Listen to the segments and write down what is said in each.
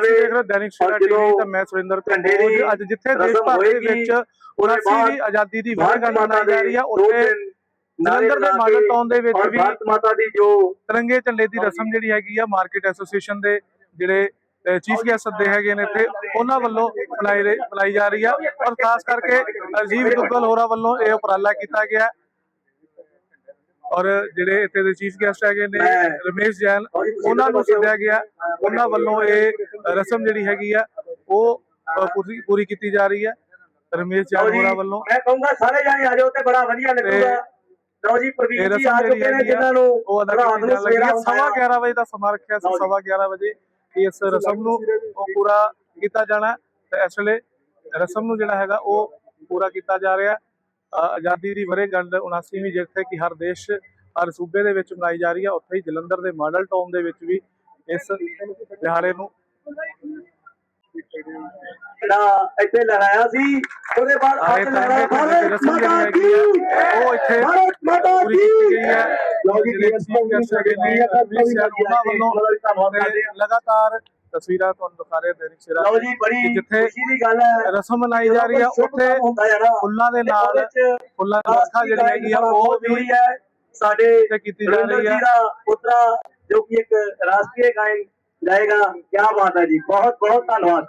ਜਾਵੇ ਦੇਖ ਰਹੇ ਦੈਨਿਕ ਸਵੇਰਾ ਟੀਵੀ ਤਾਂ ਮੈਂ ਸੁਰਿੰਦਰ ਦੀ ਕੰਬੋਜ ਅੱਜ ਜਿੱਥੇ ਦੇਸ਼ ਭਰ ਦੇ ਵਿੱਚ ਉਹਦੇ 79ਵੀਂ ਆਜ਼ਾਦੀ ਦੀ ਵਰ੍ਹੇਗੰਢ ਮਾਤਾ ਮਨਾਈ ਜਾ ਰਹੀ ਹੈ ਦੋ ਉੱਥੇ ਦਿਨ ਨਾਰੇ ਜਲੰਧਰ ਦੇ ਮਾਡਲ ਟਾਊਨ ਦੇ ਵਿੱਚ ਵੀ ਭਾਰਤ ਮਾਤਾ ਦੀ ਜੋ ਤਿਰੰਗੇ ਝੰਡੇ ਦੀ ਰਸਮ ਜਿਹੜੀ ਹੈਗੀ ਆ ਮਾਰਕੀਟ ਐਸੋਸੀਏਸ਼ਨ ਦੇ ਜਿਹੜੇ ਚੀਫ ਗੈਸਟ ਸੱਦੇ ਹੈਗੇ ਨੇ ਇੱਥੇ ਉਹਨਾਂ ਵੱਲੋਂ ਬਣਾਈ ਜਾ ਰਹੀ ਆ। ਔਰ ਖਾਸ ਕਰਕੇ ਅਜੀਬ ਦੁੱਗਲ ਹੋਰਾਂ ਵੱਲੋਂ ਇਹ ਉਪਰਾਲਾ ਕੀਤਾ ਗਿਆ। ਔਰ ਜਿਹੜੇ ਇੱਥੇ ਦੇ ਚੀਫ ਗੈਸਟ ਹੈਗੇ ਨੇ ਰਮੇਸ਼ ਜੈਨ ਉਹਨਾਂ ਨੂੰ ਸੱਦਿਆ ਗਿਆ। ਉਹਨਾਂ ਵੱਲੋਂ ਇਹ ਰਸਮ ਜਿਹੜੀ ਹੈਗੀ ਆ ਉਹ ਪੂਰੀ ਪੂਰੀ ਕੀਤੀ ਜਾ ਰਹੀ ਹੈ ਰਮੇਸ਼ ਜੈਨ ਜੀ, ਹੋਰਾਂ ਵੱਲੋਂ। ਮੈਂ ਕਹੂੰਗਾ ਸਾਰੇ ਜਾਣੇ ਆ ਜਾਓ ਤੇ ਬੜਾ ਵਧੀਆ ਲੱਗੂਗਾ। ਲਓ ਜੀ ਪ੍ਰਵੀਨ ਜੀ ਆ ਚੁੱਕੇ ਨੇ ਜਿਨ੍ਹਾਂ ਨੂੰ ਉਹ ਅਦਾ ਕੀਤੀ ਲੱਗੀ ਸਵੇਰਾ ਹੈ ਸਵਾ ਆ। 11 ਵਜੇ ਦਾ ਸਮਾਂ ਰੱਖਿਆ ਸੀ ਜੀ। ਸਵਾ 11 ਵਜੇ ਇਸ ਰਸਮ ਨੂੰ ਉਹ ਪੂਰਾ ਕੀਤਾ ਜਾਣਾ ਤੇ ਇਸ ਵੇਲੇ ਰਸਮ ਨੂੰ ਜਿਹੜਾ ਹੈਗਾ ਉਹ ਪੂਰਾ ਕੀਤਾ ਜਾ ਰਿਹਾ ਆਜ਼ਾਦੀ ਦੀ ਵਰ੍ਹੇਗੰਢ 79ਵੀਂ ਜਿੱਥੇ ਕਿ ਹਰ ਦੇਸ਼ ਹਰ ਸੂਬੇ ਦੇ ਵਿੱਚ ਮਨਾਈ ਜਾ ਰਹੀ ਹੈ। ਉੱਥੇ ਹੀ ਜਲੰਧਰ ਦੇ ਮਾਡਲ ਟਾਊਨ ਦੇ ਵਿੱਚ ਵੀ ਇਸ ਦਿਹਾੜੇ ਨੂੰ ਜਿਹੜਾ ਇੱਥੇ ਲਹਿਰਾਇਆ ਸੀ ਉਹਦੇ ਬਾਅਦ ਅੱਜ ਤਰ੍ਹਾਂ ਲਹਿਰਾਇਆ। ਦੀ ਰਸਮ ਜਿਹੜੀ ਹੈਗੀ ਆ ਉਹ ਇੱਥੇ ਭਾਰਤ ਮਾਤਾ ਕੀ? ਗਈ ਹੈ। ਜੈਨ ਉਹਨਾਂ ਵੱਲੋਂ ਧੰਨਵਾਦ ਕਰਦੇ ਤੇ ਲਗਾਤਾਰ ਤਸਵੀਰਾਂ ਤੁਹਾਨੂੰ ਦਿਖਾ ਰਹੇ ਦੈਨਿਕ ਸਵੇਰਾ ਲਓ ਜੀ ਬੜੀ ਕਿ ਜਿੱਥੇ ਖੁਸ਼ੀ ਦੀ ਗੱਲ ਹੈ। ਰਸਮ ਮਨਾਈ ਜਾ ਰਹੀ ਹੈ ਉੱਥੇ ਫੁੱਲਾਂ ਦੇ ਨਾਲ ਫੁੱਲਾਂ ਦੀ ਵਰਖਾ ਜਿਹੜੀ ਹੈਗੀ ਆ ਉਹ ਵੀ ਹੈ। ਸਾਡੇ ਕੀਤੀ ਜਾ ਰਹੀ ਹੈ। ਦਾ ਪੁੱਤਰਾ ਜੋ ਕਿ ਇੱਕ ਰਾਸ਼ਟਰੀ ਗਾਇਨ ਗਾਏਗਾ ਕੀ ਬਾਤ ਹੈ ਜੀ। ਬਹੁਤ ਬਹੁਤ ਧੰਨਵਾਦ। मन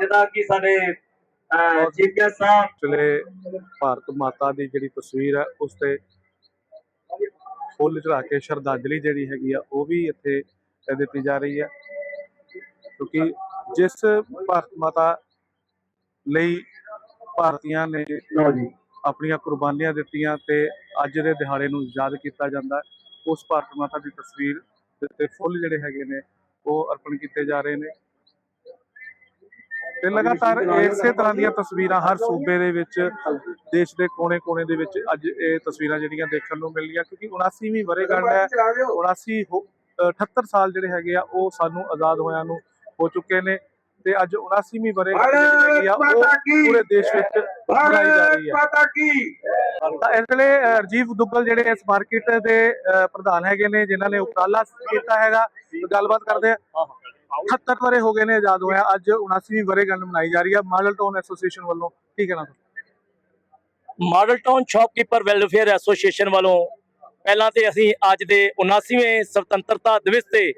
ਜਿੱਦਾਂ ਕਿ ਸਾਡੇ ਚੀਫ ਗੈਸਟ ਸਾਹਿਬ ਚਲੇ ਭਾਰਤ ਮਾਤਾ ਦੀ ਜਿਹੜੀ ਤਸਵੀਰ ਹੈ ਉਸ ਤੇ ਫੁੱਲ ਚੜਾ ਕੇ ਸ਼ਰਧਾਂਜਲੀ ਜਿਹੜੀ ਹੈਗੀ ਆ ਉਹ ਵੀ ਇੱਥੇ ਦਿੱਤੀ ਜਾ ਰਹੀ ਹੈ ਕਿਉਂਕਿ ਜਿਸ ਭਾਰਤ ਮਾਤਾ ਲਈ ਭਾਰਤੀਆਂ ਨੇ ਲਓ ਜੀ। ਆਪਣੀਆਂ ਕੁਰਬਾਨੀਆਂ ਦਿੱਤੀਆਂ ਤੇ ਅੱਜ ਦੇ ਦਿਹਾੜੇ ਨੂੰ ਯਾਦ ਕੀਤਾ ਜਾਂਦਾ ਉਸ ਭਾਰਤ ਮਾਤਾ ਦੀ ਤਸਵੀਰ ਉੱਤੇ ਫੁੱਲ ਜਿਹੜੇ ਹੈਗੇ ਨੇ ਉਹ ਅਰਪਣ ਕੀਤੇ ਜਾ ਰਹੇ ਨੇ। ਤੇ ਲਗਾਤਾਰ ਇਸੇ ਤਰ੍ਹਾਂ ਦੀਆਂ ਤਸਵੀਰਾਂ ਹਰ ਸੂਬੇ ਦੇ ਵਿੱਚ ਦੇਸ਼ ਦੇ ਕੋਨੇ-ਕੋਨੇ ਦੇ ਵਿੱਚ ਅੱਜ ਇਹ ਤਸਵੀਰਾਂ ਜਿਹੜੀਆਂ ਦੇਖਣ ਨੂੰ ਮਿਲ ਰਹੀਆਂ ਕਿਉਂਕਿ 79ਵੀਂ ਵਰ੍ਹੇਗੰਢ ਹੈ 79 ਹੋ- ਅ, 78 ਸਾਲ ਜਿਹੜੇ ਹੈਗੇ ਆ ਉਹ ਸਾਨੂੰ ਆਜ਼ਾਦ ਹੋਇਆਂ ਨੂੰ ਹੋ ਚੁੱਕੇ ਨੇ ਤੇ ਅੱਜ 79ਵੀਂ ਵਰ੍ਹੇਗੰਢ ਜਿਹੜੀ ਆ ਉਹ ਪੂਰੇ ਦੇਸ਼ ਵਿੱਚ ਮਨਾਈ ਜਾ ਰਹੀ ਹੈ। ਤਾਂ ਇਸ ਅ, ਰਾਜੀਵ ਦੁੱਗਲ ਜਿਹੜੇ ਇਸ ਮਾਰਕੀਟ ਦੇ ਪ੍ਰਧਾਨ ਹੈਗੇ ਨੇ ਜਿਨ੍ਹਾਂ ਨੇ ਉਪਰਾਲਾ ਕੀਤਾ ਹੈਗਾ ਗੱਲਬਾਤ ਕਰਦੇ ਆ। 78 ਵਰੇ ਹੋ ਗਏ ਨੇ ਆਜ਼ਾਦ ਹੋਇਆ। ਅੱਜ 79ਵੀਂ ਵਰ੍ਹੇਗੰਢ ਮਨਾਈ ਜਾ ਰਹੀ ਹੈ ਮਾਡਲ ਟਾਊਨ ਐਸੋਸੀਏਸ਼ਨ ਵੱਲੋਂ ਕੀ ਕਹਿਣਾ ਤੁਸੀਂ? Model town shopkeeper welfare association ਵੱਲੋਂ ਪਹਿਲਾਂ ਤੇ ਅਸੀਂ ਅੱਜ ਦੇ 79ਵੇਂ ਸੁਤੰਤਰਤਾ ਦਿਵਸ ਤੇ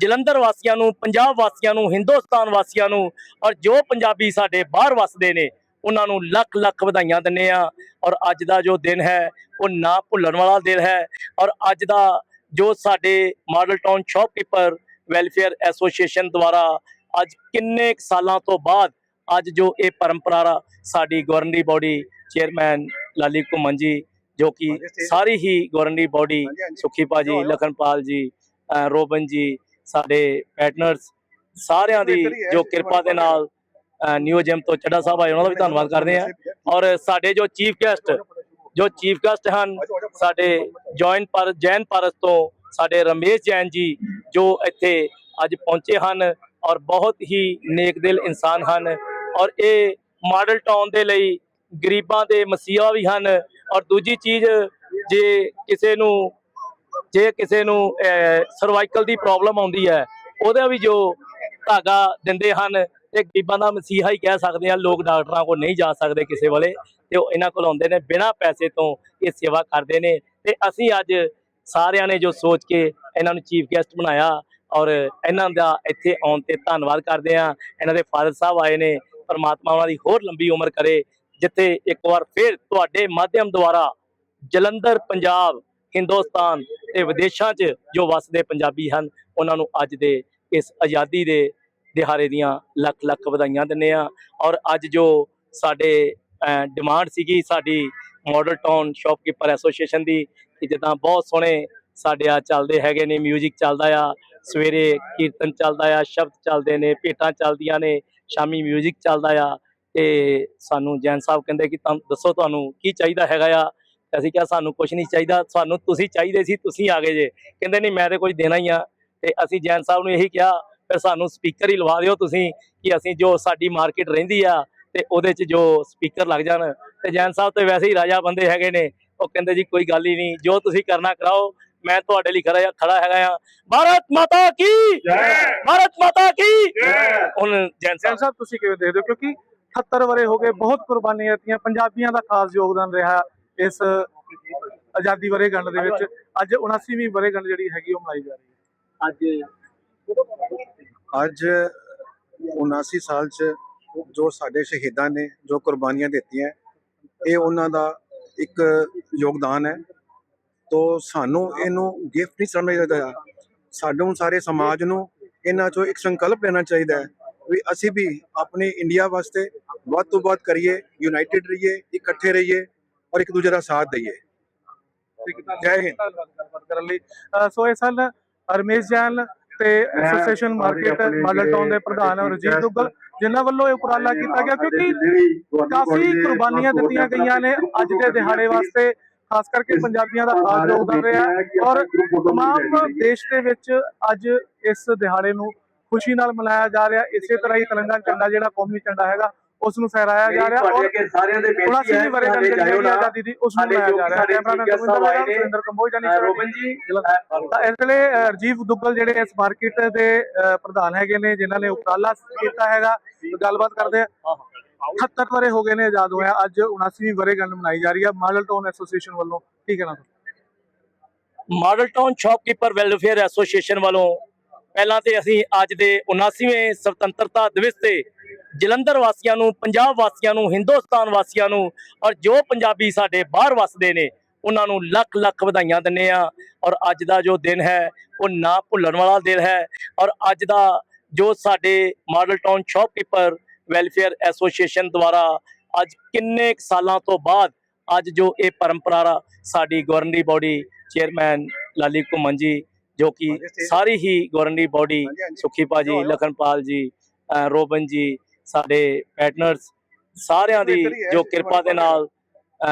ਜਲੰਧਰ ਵਾਸੀਆਂ ਨੂੰ, ਪੰਜਾਬ ਵਾਸੀਆਂ ਨੂੰ, ਹਿੰਦੁਸਤਾਨ ਵਾਸੀਆਂ ਨੂੰ ਔਰ ਜੋ ਪੰਜਾਬੀ ਸਾਡੇ ਬਾਹਰ ਵਸਦੇ ਨੇ, ਉਹਨਾਂ ਨੂੰ ਲੱਖ ਲੱਖ ਵਧਾਈਆਂ ਦਿੰਨੇ ਆ ਔਰ ਅੱਜ ਦਾ ਜੋ ਦਿਨ ਹੈ, ਉਹ ਨਾ ਭੁੱਲਣ ਵਾਲਾ ਦਿਨ ਹੈ। ਔਰ ਅੱਜ ਦਾ ਜੋ ਸਾਡੇ model town shopkeeper welfare association ਦੁਆਰਾ ਅੱਜ ਕਿੰਨੇ ਸਾਲਾਂ ਤੋਂ ਬਾਅਦ ਅੱਜ ਜੋ ਇਹ ਪਰੰਪਰਾ ਸਾਡੀ ਗਵਰਨਰੀ ਬਾਡੀ ਚੇਅਰਮੈਨ ਲਾਲੀ ਘੁੰਮਣ ਜੀ ਜੋ ਕਿ ਸਾਰੀ ਹੀ ਗਵਰਨਰੀ ਬਾਡੀ ਸੁਖੀ ਭਾਜੀ ਲਖਨਪਾਲ ਜੀ ਰੋਬਨ ਜੀ ਸਾਡੇ ਪੈਟਨਰਸ ਸਾਰਿਆਂ ਦੀ ਜੋ ਕਿਰਪਾ ਦੇ ਨਾਲ ਨਿਊ ਜਿਮ ਤੋਂ ਚੱਡਾ ਸਾਹਿਬ ਆਏ ਉਹਨਾਂ ਦਾ ਵੀ ਧੰਨਵਾਦ ਕਰਦੇ ਹਾਂ। ਔਰ ਸਾਡੇ ਜੋ ਚੀਫ ਗੈਸਟ ਜੋ ਚੀਫ ਗੈਸਟ ਹਨ ਸਾਡੇ ਜੁਆਇੰਟ ਪਰ ਜੈਨ ਪਾਰਸ ਤੋਂ ਸਾਡੇ ਰਮੇਸ਼ ਜੈਨ ਜੀ ਜੋ ਇੱਥੇ ਅੱਜ ਪਹੁੰਚੇ ਹਨ ਔਰ ਬਹੁਤ ਹੀ ਨੇਕ ਦਿਲ ਇਨਸਾਨ ਹਨ ਔਰ ਇਹ ਮਾਡਲ ਟਾਊਨ ਦੇ ਲਈ ਗਰੀਬਾਂ ਦੇ ਮਸੀਹਾ ਵੀ ਹਨ ਔਰ ਦੂਜੀ ਚੀਜ਼ ਜੇ ਕਿਸੇ ਨੂੰ ਜੇ ਕਿਸੇ ਨੂੰ ਸਰਵਾਈਕਲ ਦੀ ਪ੍ਰੋਬਲਮ ਆਉਂਦੀ ਹੈ, ਉਹਦਾ ਵੀ ਜੋ ਧਾਗਾ ਦਿੰਦੇ ਹਨ, ਤੇ ਗਰੀਬਾਂ ਦਾ ਮਸੀਹਾ ਹੀ ਕਹਿ ਸਕਦੇ ਆ ਲੋਕ ਡਾਕਟਰਾਂ ਕੋਲ ਨਹੀਂ ਜਾ ਸਕਦੇ ਕਿਸੇ ਵੇਲੇ, ਤੇ ਉਹ ਇਹਨਾਂ ਕੋਲ ਆਉਂਦੇ ਨੇ ਬਿਨਾਂ ਪੈਸੇ ਤੋਂ ਇਹ ਸੇਵਾ ਕਰਦੇ ਨੇ, ਤੇ ਅਸੀਂ ਅੱਜ ਸਾਰਿਆਂ ਨੇ ਜੋ ਸੋਚ ਕੇ ਇਹਨਾਂ ਨੂੰ ਚੀਫ ਗੈਸਟ ਬਣਾਇਆ ਔਰ ਇਹਨਾਂ ਦਾ ਇੱਥੇ ਆਉਣ ਤੇ ਧੰਨਵਾਦ ਕਰਦੇ ਆ ਇਹਨਾਂ ਦੇ ਫਾਦਰ ਸਾਹਿਬ ਆਏ ਨੇ, ਪਰਮਾਤਮਾ ਉਹਨਾਂ ਦੀ ਹੋਰ ਲੰਬੀ ਉਮਰ ਕਰੇ, ਜਿੱਥੇ ਇੱਕ ਵਾਰ ਫਿਰ ਤੁਹਾਡੇ ਮਾਧਿਅਮ ਦੁਆਰਾ ਜਲੰਧਰ, ਪੰਜਾਬ, ਹਿੰਦੁਸਤਾਨ ਤੇ ਵਿਦੇਸ਼ਾਂ 'ਚ ਜੋ ਵਸਦੇ ਪੰਜਾਬੀ ਹਨ, ਉਹਨਾਂ ਨੂੰ ਅੱਜ ਦੇ ਇਸ ਆਜ਼ਾਦੀ ਦੇ ਦਿਹਾੜੇ ਦੀਆਂ ਲੱਖ ਲੱਖ ਵਧਾਈਆਂ ਦਿੰਦੇ ਆ ਔਰ ਅੱਜ ਜੋ ਸਾਡੇ ਡਿਮਾਂਡ ਸੀਗੀ ਸਾਡੀ ਮਾਡਲ ਟਾਊਨ ਸ਼ਾਪਕੀਪਰ ਐਸੋਸੀਏਸ਼ਨ ਦੀ ਕਿ ਜਿੱਦਾਂ ਬਹੁਤ ਸੋਹਣੇ ਸਾਡੇ ਆ ਚੱਲਦੇ ਹੈਗੇ ਨੇ 뮤직 ਚੱਲਦਾ ਆ ਸਵੇਰੇ ਕੀਰਤਨ ਚੱਲਦਾ ਆ ਸ਼ਬਦ ਚੱਲਦੇ ਨੇ ਭੇਟਾਂ ਚੱਲਦੀਆਂ ਨੇ ਸ਼ਾਮੀ 뮤직 ਚੱਲਦਾ ਆ ਤੇ ਸਾਨੂੰ ਜੈਨ ਸਾਹਿਬ ਕਹਿੰਦੇ ਕਿ ਤੁਹਾਨੂੰ ਦੱਸੋ ਤੁਹਾਨੂੰ ਕੀ ਚਾਹੀਦਾ ਹੈਗਾ ਆ ਤੇ ਅਸੀਂ ਕਿਹਾ ਸਾਨੂੰ ਕੁਝ ਨਹੀਂ ਚਾਹੀਦਾ ਸਾਨੂੰ ਤੁਸੀਂ ਚਾਹੀਦੇ ਸੀ ਤੁਸੀਂ ਆ ਗਏ ਜੇ ਕਹਿੰਦੇ ਨਹੀਂ ਮੈਂ ਤੇ ਕੁਝ ਦੇਣਾ ਹੀ ਆ ਤੇ ਅਸੀਂ ਜੈਨ ਸਾਹਿਬ ਨੂੰ ਇਹੀ ਕਿਹਾ ਫਿਰ ਸਾਨੂੰ ਸਪੀਕਰ ਹੀ ਲਵਾ ਦਿਓ ਤੁਸੀਂ ਕਿ ਅਸੀਂ ਜੋ ਸਾਡੀ ਮਾਰਕੀਟ ਰਹਿੰਦੀ ਆ ਤੇ ਉਹਦੇ 'ਚ ਜੋ ਸਪੀਕਰ ਲੱਗ ਜਾਣ ਤੇ ਜੈਨ ਸਾਹਿਬ ਤੇ ਵੈਸੇ ਹੀ ਰਾਜਾ ਬੰਦੇ ਹੈਗੇ ਨੇ ਉਹ ਕਹਿੰਦੇ ਜੀ ਕੋਈ ਗੱਲ ਹੀ ਨਹੀਂ ਜੋ ਤੁਸੀਂ ਕਰਨਾ ਕਰਾਓ ਮੈਂ ਤੁਹਾਡੇ ਲਈ ਖੜਾ ਖੜਾ ਹੈਗਾ ਆ। ਭਾਰਤ ਮਾਤਾ ਕੀ? ਭਾਰਤ ਮਾਤਾ ਕੀ? ਹੁਣ ਜੈਨ ਸਾਹਿਬ। ਤੁਸੀਂ ਕਿਵੇਂ ਦੇਖਦੇ ਹੋ? ਕਿਉਂਕਿ 78 ਵਰੇ ਹੋ ਗਏ ਬਹੁਤ ਕੁਰਬਾਨੀਆਂ ਦਿੱਤੀਆਂ ਪੰਜਾਬੀਆਂ ਦਾ ਖਾਸ ਯੋਗਦਾਨ ਰਿਹਾ ਇਸ ਆਜ਼ਾਦੀ ਵਰੇਗੰਢ ਦੇ ਵਿੱਚ। ਅੱਜ 79ਵੀਂ ਵਰੇਗੰਢ ਜਿਹੜੀ ਹੈਗੀ ਉਹ ਮਨਾਈ ਜਾ ਰਹੀ ਹੈ। ਅੱਜ ਅੱਜ 79 ਸਾਲ ਚ ਜੋ ਸਾਡੇ ਸ਼ਹੀਦਾਂ ਨੇ ਜੋ ਕੁਰਬਾਨੀਆਂ ਦਿੱਤੀਆਂ ਇਹ ਉਹਨਾਂ ਦਾ ਇੱਕ ਯੋਗਦਾਨ ਹੈ। ਤੋ ਸਾਨੂੰ ਇਹਨੂੰ ਗਿਫਟ ਨਹੀਂ ਸਮਝਣਾ ਚਾਹੀਦਾ। ਸਾਨੂੰ ਸਾਰੇ ਸਮਾਜ ਨੂੰ ਇਹਨਾਂ ਚੋਂ ਇੱਕ ਸੰਕਲਪ ਲੈਣਾ ਚਾਹੀਦਾ ਹੈ ਵੀ ਅਸੀਂ ਵੀ ਆਪਣੇ ਇੰਡੀਆ ਵਾਸਤੇ ਵੱਧ ਤੋਂ ਵੱਧ ਕਰੀਏ ਯੂਨਾਈਟਿਡ ਰਹੀਏ ਇਕੱਠੇ ਰਹੀਏ ਔਰ ਇੱਕ ਦੂਜੇ ਦਾ ਸਾਥ ਦਈਏ। ਜੈ ਹਿੰਦ। ਧੰਨਵਾਦ ਗੱਲਬਾਤ ਕਰਨ ਲਈ। ਸੋ ਇਹ ਸਨ ਰਮੇਸ਼ ਜੈਨ ਤੇ ਐਸੋਸੀਏਸ਼ਨ ਮਾਰਕੀਟ ਮਾਡਲ ਟਾਊਨ ਦੇ ਪ੍ਰਧਾਨ ਰਜੀਤ ਦੁੱਗਲ। ਜਿਨ੍ਹਾਂ ਵੱਲੋਂ ਇਹ ਉਪਰਾਲਾ ਕੀਤਾ ਗਿਆ ਕਿਉਂਕਿ ਕਾਫੀ ਕੁਰਬਾਨੀਆਂ ਦਿੱਤੀਆਂ ਗਈਆਂ ਨੇ ਅੱਜ ਦੇ ਦਿਹਾੜੇ ਵਾਸਤੇ ਖਾਸ ਕਰਕੇ ਪੰਜਾਬੀਆਂ ਦਾ ਖਾਸ ਯੋਗਦਾਨ ਰਿਹਾ। ਔਰ ਤਮਾਮ ਦੇਸ਼ ਦੇ ਵਿੱਚ ਅੱਜ ਇਸ ਦਿਹਾੜੇ ਨੂੰ ਖੁਸ਼ੀ ਨਾਲ ਮਨਾਇਆ ਜਾ ਰਿਹਾ। ਇਸੇ ਤਰ੍ਹਾਂ ਹੀ ਤਿਰੰਗਾ ਝੰਡਾ ਜਿਹੜਾ ਕੌਮੀ ਝੰਡਾ ਹੈਗਾ ਉਸ ਨੂੰ ਫਹਿਰਾਇਆ ਜਾ ਰਿਹਾ ਔਰ ਸਾਰਿਆਂ ਦੇ ਬੇਨਤੀ 79ਵੀਂ ਹੈ ਵਰੇਗੰਢ ਸਾਡੇ ਜਿਹੜੀ ਨਾ। ਆਜ਼ਾਦੀ ਦੀ ਉਸ ਨੂੰ ਮਨਾਇਆ ਜੋ ਰਿਹਾ। ਕੈਮਰਾਮੈਨ ਨੇ, ਸੁਰਿੰਦਰ ਕੰਬੋਜ ਜਾਨੀ ਰੋਬਨ ਜੀ ਤਾਂ ਇਸ ਵੇਲੇ ਅਹ, ਰਾਜੀਵ ਦੁੱਗਲ ਜਿਹੜੇ ਇਸ ਮਾਰਕੀਟ ਦੇ ਪ੍ਰਧਾਨ ਹੈਗੇ ਨੇ ਜਿਨ੍ਹਾਂ ਨੇ ਉਪਰਾਲਾ ਕੀਤਾ ਹੈਗਾ ਗੱਲਬਾਤ ਕਰਦੇ ਆ। 78 ਵਰੇ ਹੋ ਗਏ ਨੇ ਆਜ਼ਾਦ ਹੋਇਆ ਅੱਜ 79ਵੀਂ ਵਰੇਗੰਢ ਮਨਾਈ ਜਾ ਰਹੀ ਹੈ ਮਾਡਲ ਟਾਊਨ ਐਸੋਸੀਏਸ਼ਨ ਵੱਲੋਂ ਕੀ ਕਹਿਣਾ ਤੁਸੀਂ model town shopkeeper welfare association ਵੱਲੋਂ ਪਹਿਲਾਂ ਤੇ ਅਸੀਂ ਅੱਜ ਦੇ 79ਵੇਂ ਸੁਤੰਤਰਤਾ ਦਿਵਸ ਤੇ ਜਲੰਧਰ ਵਾਸੀਆਂ ਨੂੰ, ਪੰਜਾਬ ਵਾਸੀਆਂ ਨੂੰ, ਹਿੰਦੁਸਤਾਨ ਵਾਸੀਆਂ ਨੂੰ ਔਰ ਜੋ ਪੰਜਾਬੀ ਸਾਡੇ ਬਾਹਰ ਵਸਦੇ ਨੇ, ਉਹਨਾਂ ਨੂੰ ਲੱਖ ਲੱਖ ਵਧਾਈਆਂ ਦਿੰਨੇ ਆ ਔਰ ਅੱਜ ਦਾ ਜੋ ਦਿਨ ਹੈ, ਉਹ ਨਾ ਭੁੱਲਣ ਵਾਲਾ ਦਿਨ ਹੈ ਔਰ ਅੱਜ ਦਾ ਜੋ ਸਾਡੇ model town shopkeeper welfare association ਦੁਆਰਾ ਅੱਜ ਕਿੰਨੇ ਕੁ ਸਾਲਾਂ ਤੋਂ ਬਾਅਦ ਅੱਜ ਜੋ ਇਹ ਪਰੰਪਰਾ ਸਾਡੀ ਗਵਰਨਰੀ ਬਾਡੀ ਚੇਅਰਮੈਨ ਲਾਲੀ ਘੁੰਮਣ ਜੀ ਜੋ ਕਿ ਸਾਰੀ ਹੀ ਗਵਰਨਰੀ ਬਾਡੀ। ਸੁਖੀ ਭਾਜੀ ਲਖਨਪਾਲ ਜੀ ਰੋਬਨ ਜੀ ਸਾਡੇ ਪੈਟਨਰਸ ਸਾਰਿਆਂ ਦੀ ਜੋ ਕਿਰਪਾ ਦੇ ਨਾਲ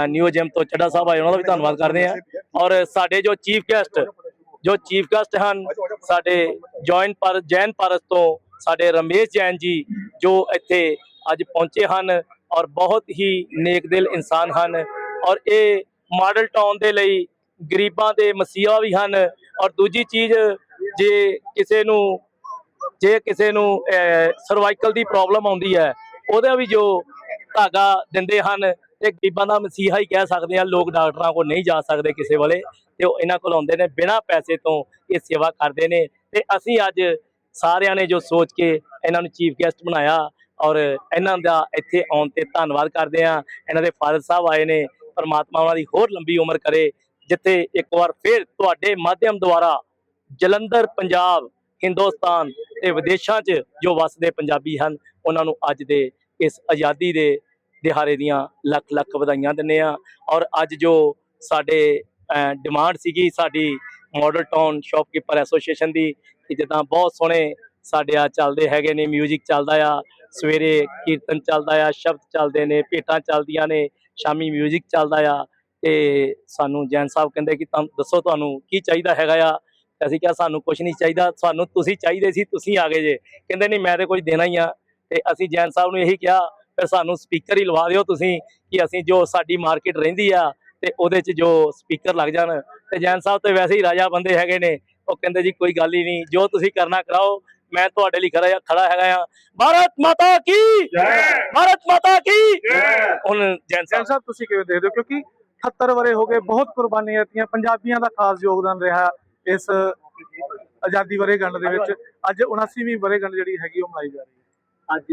ਨਿਊ ਜਿਮ ਤੋਂ ਚੱਡਾ ਸਾਹਿਬ ਆਏ ਉਹਨਾਂ ਦਾ ਵੀ ਧੰਨਵਾਦ ਕਰਦੇ ਆ ਔਰ ਸਾਡੇ ਜੋ ਚੀਫ ਗੈਸਟ ਜੋ ਚੀਫ ਗੈਸਟ ਹਨ ਸਾਡੇ ਜੁਆਇੰਟ ਪਰ ਜੈਨ ਪਾਰਸ ਤੋਂ ਸਾਡੇ ਰਮੇਸ਼ ਜੈਨ ਜੀ ਜੋ ਇੱਥੇ ਅੱਜ ਪਹੁੰਚੇ ਹਨ ਔਰ ਬਹੁਤ ਹੀ ਨੇਕ ਦਿਲ ਇਨਸਾਨ ਹਨ। ਔਰ ਇਹ ਮਾਡਲ ਟਾਊਨ ਦੇ ਲਈ ਗਰੀਬਾਂ ਦੇ ਮਸੀਹਾ ਵੀ ਹਨ। ਔਰ ਦੂਜੀ ਚੀਜ਼, ਜੇ ਕਿਸੇ ਨੂੰ, ਜੇ ਕਿਸੇ ਨੂੰ ਸਰਵਾਈਕਲ ਦੀ ਪ੍ਰੋਬਲਮ ਆਉਂਦੀ ਹੈ, ਉਹਦਾ ਵੀ ਜੋ ਧਾਗਾ ਦਿੰਦੇ ਹਨ, ਤੇ ਗਰੀਬਾਂ ਦਾ ਮਸੀਹਾ ਹੀ ਕਹਿ ਸਕਦੇ ਆ, ਲੋਕ ਡਾਕਟਰਾਂ ਕੋਲ ਨਹੀਂ ਜਾ ਸਕਦੇ ਕਿਸੇ ਵੇਲੇ, ਤੇ ਉਹ ਇਹਨਾਂ ਕੋਲ ਆਉਂਦੇ ਨੇ ਬਿਨਾਂ ਪੈਸੇ ਤੋਂ ਇਹ ਸੇਵਾ ਕਰਦੇ ਨੇ। ਤੇ ਅਸੀਂ ਅੱਜ ਸਾਰਿਆਂ ਨੇ ਜੋ ਸੋਚ ਕੇ ਇਹਨਾਂ ਨੂੰ ਚੀਫ ਗੈਸਟ ਬਣਾਇਆ, ਔਰ ਇਹਨਾਂ ਦਾ ਇੱਥੇ ਆਉਣ ਤੇ ਧੰਨਵਾਦ ਕਰਦੇ ਆ ਇਹਨਾਂ ਦੇ ਫਾਦਰ ਸਾਹਿਬ ਆਏ ਨੇ, ਪਰਮਾਤਮਾ ਉਹਨਾਂ ਦੀ ਹੋਰ ਲੰਬੀ ਉਮਰ ਕਰੇ ਜਿੱਥੇ ਇੱਕ ਵਾਰ ਫਿਰ ਤੁਹਾਡੇ ਮਾਧਿਅਮ ਦੁਆਰਾ ਜਲੰਧਰ ਪੰਜਾਬ ਹਿੰਦੁਸਤਾਨ ਤੇ ਵਿਦੇਸ਼ਾਂ 'ਚ ਜੋ ਵਸਦੇ ਪੰਜਾਬੀ ਹਨ ਉਹਨਾਂ ਨੂੰ ਅੱਜ ਦੇ ਇਸ ਆਜ਼ਾਦੀ ਦੇ ਦਿਹਾੜੇ ਦੀਆਂ ਲੱਖ ਲੱਖ ਵਧਾਈਆਂ ਦਿੰਨੇ ਆ ਔਰ ਅੱਜ ਜੋ ਸਾਡੇ ਡਿਮਾਂਡ ਸੀਗੀ ਸਾਡੀ ਮਾਡਲ ਟਾਊਨ ਸ਼ਾਪਕੀਪਰ ਐਸੋਸੀਏਸ਼ਨ ਦੀ ਕਿ ਜਿੱਦਾਂ ਬਹੁਤ ਸੋਹਣੇ ਸਾਡੇ ਆ ਚੱਲਦੇ ਹੈਗੇ ਨੇ 뮤직 ਚੱਲਦਾ ਆ ਸਵੇਰੇ ਕੀਰਤਨ ਚੱਲਦਾ ਆ ਸ਼ਬਦ ਚੱਲਦੇ ਨੇ ਭੇਟਾਂ ਚੱਲਦੀਆਂ ਨੇ ਸ਼ਾਮੀ 뮤직 ਚੱਲਦਾ ਆ ਤੇ ਸਾਨੂੰ ਜੈਨ ਸਾਹਿਬ ਕਹਿੰਦੇ ਕਿ ਦੱਸੋ ਤੁਹਾਨੂੰ ਕੀ ਚਾਹੀਦਾ ਹੈਗਾ ਆ? ਅਸੀਂ ਕਿਹਾ ਸਾਨੂੰ ਕੁਝ ਨਹੀਂ ਚਾਹੀਦਾ ਸਾਨੂੰ ਤੁਸੀਂ ਚਾਹੀਦੇ ਸੀ ਤੁਸੀਂ ਆ ਗਏ ਜੇ। ਕਹਿੰਦੇ ਨਹੀਂ ਮੈਂ ਤੇ ਕੁਝ ਦੇਣਾ ਹੀ ਆ। ਤੇ ਅਸੀਂ ਜੈਨ ਸਾਹਿਬ ਨੂੰ ਇਹੀ ਕਿਹਾ ਫਿਰ ਸਾਨੂੰ ਸਪੀਕਰ ਹੀ ਲਵਾ ਦਿਓ ਤੁਸੀਂ ਕਿ ਅਸੀਂ ਜੋ ਸਾਡੀ ਮਾਰਕੀਟ ਰਹਿੰਦੀ ਆ ਤੇ ਉਹਦੇ 'ਚ ਜੋ ਸਪੀਕਰ ਲੱਗ ਜਾਣ। ਤੇ ਜੈਨ ਸਾਹਿਬ ਤੇ ਵੈਸੇ ਹੀ ਰਾਜਾ ਬੰਦੇ ਹੈਗੇ ਨੇ। ਉਹ ਕਹਿੰਦੇ ਜੀ ਕੋਈ ਗੱਲ ਹੀ ਨਹੀਂ ਜੋ ਤੁਸੀਂ ਕਰਨਾ ਕਰਾਓ। ਮੈਂ ਤੁਹਾਡੇ ਲਈ ਖੜਾ ਖੜਾ ਹੈਗਾ ਆ। ਭਾਰਤ ਮਾਤਾ ਕੀ? ਭਾਰਤ ਮਾਤਾ ਕੀ? ਹੁਣ ਜੈਨ ਸਾਹਿਬ ਤੁਸੀਂ ਕਿਵੇਂ ਦੇਖਦੇ ਹੋ? ਕਿਉਂਕਿ 78 ਵਰੇ ਹੋ ਗਏ ਬਹੁਤ ਕੁਰਬਾਨੀਆਂ ਦਿੱਤੀਆਂ। ਪੰਜਾਬੀਆਂ ਦਾ ਖਾਸ ਯੋਗਦਾਨ ਰਿਹਾ ਇਸ ਆਜ਼ਾਦੀ ਵਰੇਗੰਢ ਦੇ ਵਿੱਚ। ਅੱਜ 79ਵੀਂ ਵਰੇਗੰਢ ਜਿਹੜੀ ਹੈਗੀ ਉਹ ਮਨਾਈ ਜਾ ਰਹੀ ਹੈ। ਅੱਜ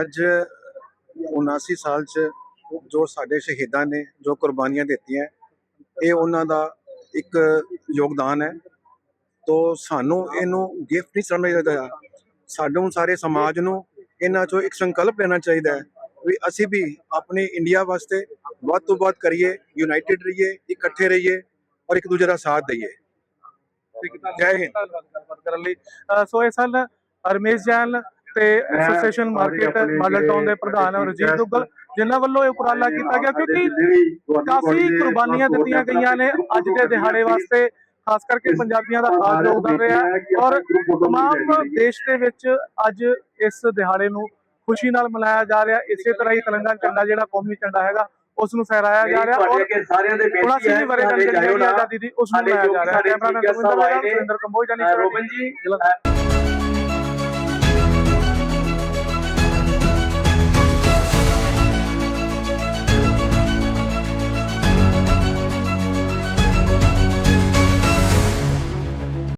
ਅੱਜ 79 ਸਾਲ ਚ ਜੋ ਸਾਡੇ ਸ਼ਹੀਦਾਂ ਨੇ ਜੋ ਕੁਰਬਾਨੀਆਂ ਦਿੱਤੀਆਂ ਇਹ ਉਹਨਾਂ ਦਾ ਇੱਕ ਯੋਗਦਾਨ ਹੈ। ਤੋ ਸਾਨੂੰ ਇਹਨੂੰ ਗਿਫਟ ਨਹੀਂ ਸਮਝਣਾ ਚਾਹੀਦਾ ਸਾਨੂੰ ਸਾਰੇ ਸਮਾਜ ਨੂੰ ਇਹਨਾਂ ਚੋਂ ਇੱਕ ਸੰਕਲਪ ਲੈਣਾ ਚਾਹੀਦਾ ਹੈ ਵੀ ਅਸੀਂ ਵੀ ਆਪਣੇ ਇੰਡੀਆ ਵਾਸਤੇ ਵੱਧ ਤੋਂ ਵੱਧ ਕਰੀਏ ਯੂਨਾਈਟਿਡ ਰਹੀਏ ਇਕੱਠੇ ਰਹੀਏ ਔਰ ਇੱਕ ਦੂਜੇ ਦਾ ਸਾਥ ਦਈਏ ਜੈ ਹਿੰਦ। ਧੰਨਵਾਦ ਗੱਲਬਾਤ ਕਰਨ ਲਈ ਅ, ਸੋ ਇਹ ਸਨ ਰਮੇਸ਼ ਜੈਨ ਤੇ ਐਸੋਸੀਏਸ਼ਨ ਮਾਰਕੀਟ ਮਾਡਲ ਟਾਊਨ ਦੇ ਪ੍ਰਧਾਨ ਰਜੀਤ ਦੁੱਗਲ ਜਿਨ੍ਹਾਂ ਵੱਲੋਂ ਇਹ ਉਪਰਾਲਾ ਕੀਤਾ ਗਿਆ ਕਿਉਂਕਿ ਕਾਫੀ ਕੁਰਬਾਨੀਆਂ ਦਿੱਤੀਆਂ ਗਈਆਂ ਨੇ ਅੱਜ ਦੇ ਦਿਹਾੜੇ ਵਾਸਤੇ ਖਾਸ ਕਰਕੇ ਪੰਜਾਬੀਆਂ ਦਾ ਖਾਸ ਯੋਗਦਾਨ ਰਿਹਾ ਹੈ ਔਰ ਤਮਾਮ ਦੇਸ਼ ਦੇ ਵਿੱਚ ਅੱਜ ਇਸ ਦਿਹਾੜੇ ਨੂੰ ਖੁਸ਼ੀ ਨਾਲ ਮਨਾਇਆ ਜਾ ਰਿਹਾ ਇਸੇ ਤਰ੍ਹਾਂ ਹੀ ਤਿਰੰਗਾ ਝੰਡਾ ਜਿਹੜਾ ਕੌਮੀ ਝੰਡਾ ਹੈਗਾ ਉਸ ਨੂੰ ਫਹਿਰਾਇਆ ਜਾ ਰਿਹਾ ਔਰ ਸਾਰਿਆਂ ਦੇ ਬੇਨਤੀ 79ਵੀਂ ਹੈ ਵਰੇਗੰਢ ਜਿਹੜੀ ਹੈਗੀ ਆਜ਼ਾਦੀ ਦੀ ਉਸ ਨੂੰ ਮਨਾਇਆ ਜਾ ਰਿਹਾ। ਕੈਮਰਾਮੈਨ। ਸੁਰਿੰਦਰ ਕੰਬੋਜ ਜਾਨੀ ਰੋਬਨ ਜੀ